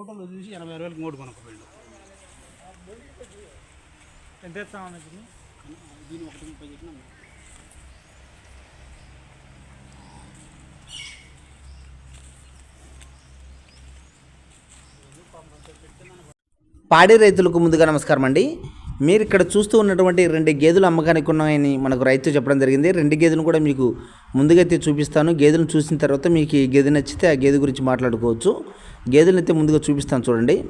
ఫోటోలో చూసి ఎనభై ఆరు వేలకు మూడు కొనుక్కోపోయిండు ఎంత ఇస్తామన్నా దీన్ని దీని ఒకటి ముప్పై చెప్పినా పాడి రైతులకు ముందుగా నమస్కారం అండి. మీరు ఇక్కడ చూస్తూ ఉన్నటువంటి రెండు గేదెలు అమ్మకానికి ఉన్నాయని మనకు రైతు చెప్పడం జరిగింది. రెండు గేదెలను కూడా మీకు ముందుగా అయితే చూపిస్తాను. గేదెలను చూసిన తర్వాత మీకు ఈ గేదె నచ్చితే ఆ గేదె గురించి మాట్లాడుకోవచ్చు. గేదెలను అయితే ముందుగా చూపిస్తాను చూడండి.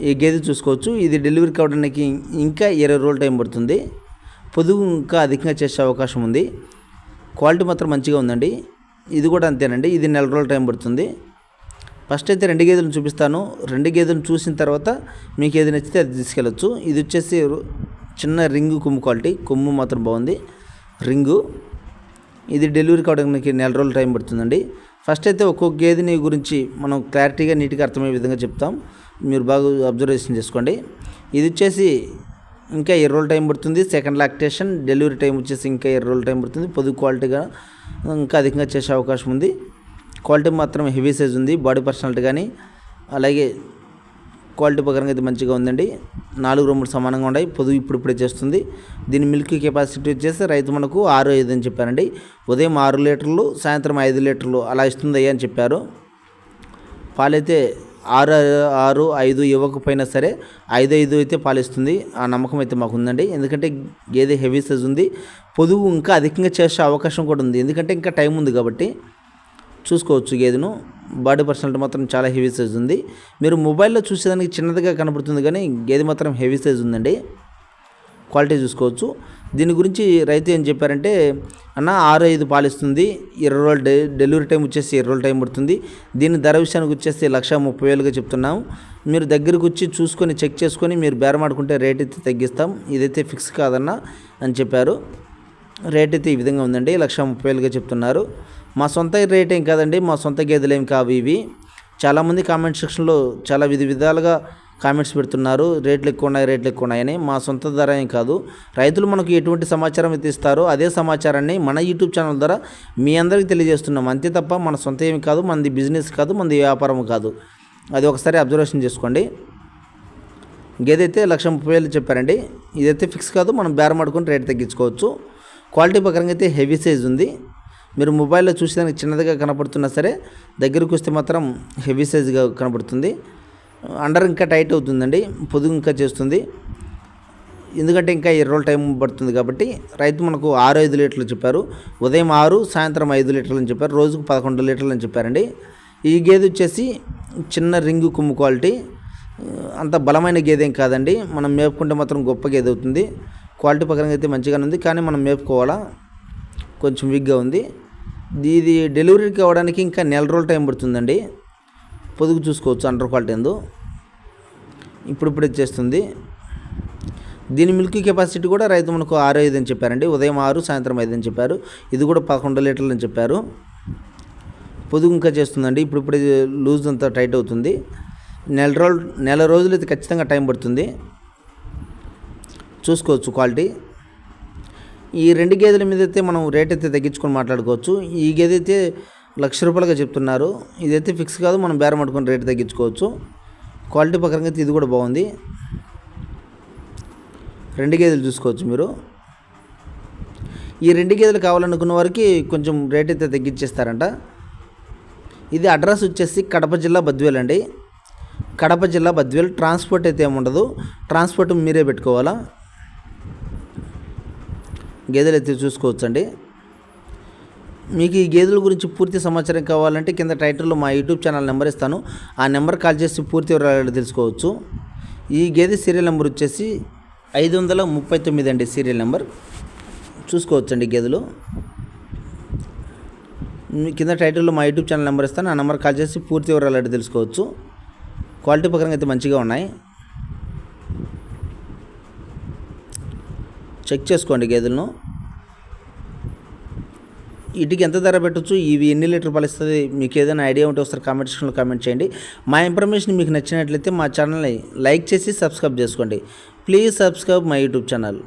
ఈ గేదె చూసుకోవచ్చు. ఇది డెలివరీ కావడానికి ఇంకా ఇరవై రోజులు టైం పడుతుంది. పొదుగు ఇంకా అధికంగా చేసే అవకాశం ఉంది. క్వాలిటీ మాత్రం మంచిగా ఉందండి. ఇది కూడా అంతేనండి. ఇది నెల రోజులు టైం పడుతుంది. ఫస్ట్ అయితే రెండు గేదెలను చూపిస్తాను. రెండు గేదెలను చూసిన తర్వాత మీకు ఏది నచ్చితే అది తీసుకెళ్ళచ్చు. ఇది వచ్చేసి చిన్న రింగు కొమ్ము క్వాలిటీ. కొమ్ము మాత్రం బాగుంది. రింగు. ఇది డెలివరీ కావడానికి నెల రోజులు టైం పడుతుందండి. ఫస్ట్ అయితే ఒక్కొక్క గేదెని గురించి మనం క్లారిటీగా నీట్గా అర్థమయ్యే విధంగా చెప్తాం. మీరు బాగా అబ్జర్వేషన్ చేసుకోండి. ఇది వచ్చేసి ఇంకా ఇరవై రోజులు టైం పడుతుంది. సెకండ్ లాక్టేషన్ డెలివరీ టైం వచ్చేసి ఇంకా ఇరవై రోజులు టైం పడుతుంది. పొదుగు క్వాలిటీగా ఇంకా అధికంగా చేసే అవకాశం ఉంది. క్వాలిటీ మాత్రం హెవీ సైజ్ ఉంది. బాడీ పర్సనాలిటీ కానీ అలాగే క్వాలిటీ ప్రకారంగా అయితే మంచిగా ఉందండి. నాలుగు రొమ్ములు సమానంగా ఉన్నాయి. పొదు ఇప్పుడు ఇప్పుడే చేస్తుంది. దీని మిల్క్ కెపాసిటీ వచ్చేసి రైతు మనకు ఆరు ఐదు అని చెప్పారండి. ఉదయం ఆరు లీటర్లు సాయంత్రం ఐదు లీటర్లు అలా ఇస్తుంది అని చెప్పారు. పాలైతే ఆరు ఆరు ఐదు ఇవ్వకపోయినా సరే ఐదు ఐదు అయితే పాలిస్తుంది. ఆ నమ్మకం అయితే మాకు ఉందండి. ఎందుకంటే గేదె హెవీ సైజ్ ఉంది. పొదుగు ఇంకా అధికంగా చేసే అవకాశం కూడా ఉంది. ఎందుకంటే ఇంకా టైం ఉంది కాబట్టి చూసుకోవచ్చు గేదెను బాడీ పర్సనాలిటీ మాత్రం చాలా హెవీ సైజ్ ఉంది. మీరు మొబైల్లో చూసేదానికి చిన్నదిగా కనబడుతుంది కానీ గేదె మాత్రం హెవీ సైజ్ ఉందండి. క్వాలిటీ చూసుకోవచ్చు. దీని గురించి రైతు ఏం చెప్పారంటే అన్న ఆరు ఐదు పాలిస్తుంది. ఇరవై రోజులు డె డెలివరీ టైం వచ్చేసి ఇరవై రోజులు టైం పడుతుంది. దీని ధర విషయానికి వచ్చేసి లక్ష ముప్పై వేలుగా చెప్తున్నాం మీరు దగ్గరకు వచ్చి చూసుకొని చెక్ చేసుకొని మీరు బేరమాడుకుంటే రేట్ అయితే తగ్గిస్తాం. ఇదైతే ఫిక్స్ కాదన్న అని చెప్పారు. రేట్ అయితే ఈ విధంగా ఉందండి. లక్ష ముప్పై వేలుగా చెప్తున్నారు. మా సొంత రేట్ ఏం కాదండి మా సొంత గేదెలు ఏం కావు ఇవి. చాలామంది కామెంట్ సెక్షన్లో చాలా విధ విధాలుగా కామెంట్స్ పెడుతున్నారు రేట్లు ఎక్కువ ఉన్నాయి రేట్లు ఎక్కువ ఉన్నాయని. మా సొంత ధర ఏం కాదు. రైతులు మనకు ఎటువంటి సమాచారం అయితే ఇస్తారో అదే సమాచారాన్ని మన యూట్యూబ్ ఛానల్ ద్వారా మీ అందరికీ తెలియజేస్తున్నాం. అంతే తప్ప మన సొంత ఏమి కాదు మనది బిజినెస్ కాదు మనది వ్యాపారం కాదు. అది ఒకసారి అబ్జర్వేషన్ చేసుకోండి. గేదె అయితే లక్ష ముప్పై వేలు చెప్పారండి. ఇదైతే ఫిక్స్ కాదు మనం బేరం ఆడుకొని రేట్ తగ్గించుకోవచ్చు. క్వాలిటీ ప్రకారంగా అయితే హెవీ సైజ్ ఉంది. మీరు మొబైల్లో చూసేదానికి చిన్నదిగా కనపడుతున్నా సరే దగ్గరకు వస్తే మాత్రం హెవీ సైజ్గా కనపడుతుంది. అండర్ ఇంకా టైట్ అవుతుందండి పొదుగు ఇంకా చేస్తుంది. ఎందుకంటే ఇంకా ఇరవై టైం పడుతుంది కాబట్టి రైతు మనకు ఆరు ఐదు లీటర్లు చెప్పారు ఉదయం ఆరు సాయంత్రం ఐదు లీటర్లు అని చెప్పారు రోజుకు పదకొండు లీటర్లు అని చెప్పారండి. ఈ గేదె వచ్చేసి చిన్న రింగు కొమ్ము క్వాలిటీ అంత బలమైన గేదె ఏం కాదండి మనం మేపుకుంటే మాత్రం గొప్ప గేదె అవుతుంది. క్వాలిటీ పక్కన అయితే మంచిగానే ఉంది కానీ మనం మేపుకోవాలా కొంచెం వీక్గా ఉంది. ఇది డెలివరీకి అవ్వడానికి ఇంకా నెల రోజులు టైం పడుతుందండి. పొదుగు చూసుకోవచ్చు అండర్ క్వాలిటీ ఎందు. ఇప్పుడు ఇప్పుడు చేస్తుంది. దీని మిల్క్ కెపాసిటీ కూడా రైతు మనకు ఆరు ఐదు అని చెప్పారండి. ఉదయం ఆరు సాయంత్రం ఐదు అని చెప్పారు. ఇది కూడా పదకొండు లీటర్లు అని చెప్పారు. పొదుగు ఇంకా చేస్తుందండి. ఇప్పుడు ఇప్పుడు లూజ్ అంతా టైట్ అవుతుంది. నెల రోజులు నెల రోజులు అయితే ఖచ్చితంగా టైం పడుతుంది. చూసుకోవచ్చు క్వాలిటీ. ఈ రెండు గేదెల మీద అయితే మనం రేట్ అయితే తగ్గించుకొని మాట్లాడుకోవచ్చు. ఈ గేదె అయితే లక్ష రూపాయలుగా చెప్తున్నారు. ఇదైతే ఫిక్స్ కాదు మనం బేరం పట్టుకొని రేట్ తగ్గించుకోవచ్చు. క్వాలిటీ ప్రకారంగా అయితే ఇది కూడా బాగుంది. రెండు గేదెలు చూసుకోవచ్చు మీరు. ఈ రెండు గేదెలు కావాలనుకున్న వారికి కొంచెం రేట్ అయితే తగ్గించేస్తారంట. ఇది అడ్రస్ వచ్చేసి కడప జిల్లా బద్వేల్ అండి. కడప జిల్లా బద్వేల్. ట్రాన్స్పోర్ట్ అయితే ఏముండదు. ట్రాన్స్పోర్ట్ మీరే పెట్టుకోవాలా? గేదెలు అయితే చూసుకోవచ్చండి. మీకు ఈ గేదెల గురించి పూర్తి సమాచారం కావాలంటే కింద టైటిల్లో మా యూట్యూబ్ ఛానల్ నెంబర్ ఇస్తాను. ఆ నెంబర్ కాల్ చేసి పూర్తి వివరాలు తెలుసుకోవచ్చు. ఈ గేదె సీరియల్ నెంబర్ వచ్చేసి ఐదు వందల ముప్పై తొమ్మిది అండి సీరియల్ నెంబర్. చూసుకోవచ్చండి గేదెలు. మీ కింద టైటిల్లో మా యూట్యూబ్ ఛానల్ నెంబర్ ఇస్తాను. ఆ నెంబర్ కాల్ చేసి పూర్తి వివరాలు తెలుసుకోవచ్చు. క్వాలిటీ పరంగా అయితే మంచిగా ఉన్నాయి. చెక్ చేసుకోండి గేదెలను. వీటికి ఎంత ధర పెట్టొచ్చు ఇవి ఎన్ని లీటర్ పాలు ఇస్తుంది మీకు ఏదైనా ఐడియా ఉంటే ఒకసారి కామెంట్ సెక్షన్లో కామెంట్ చేయండి. మా ఇన్ఫర్మేషన్ మీకు నచ్చినట్లయితే మా ఛానల్ని లైక్ చేసి సబ్స్క్రైబ్ చేసుకోండి. Please subscribe my YouTube channel.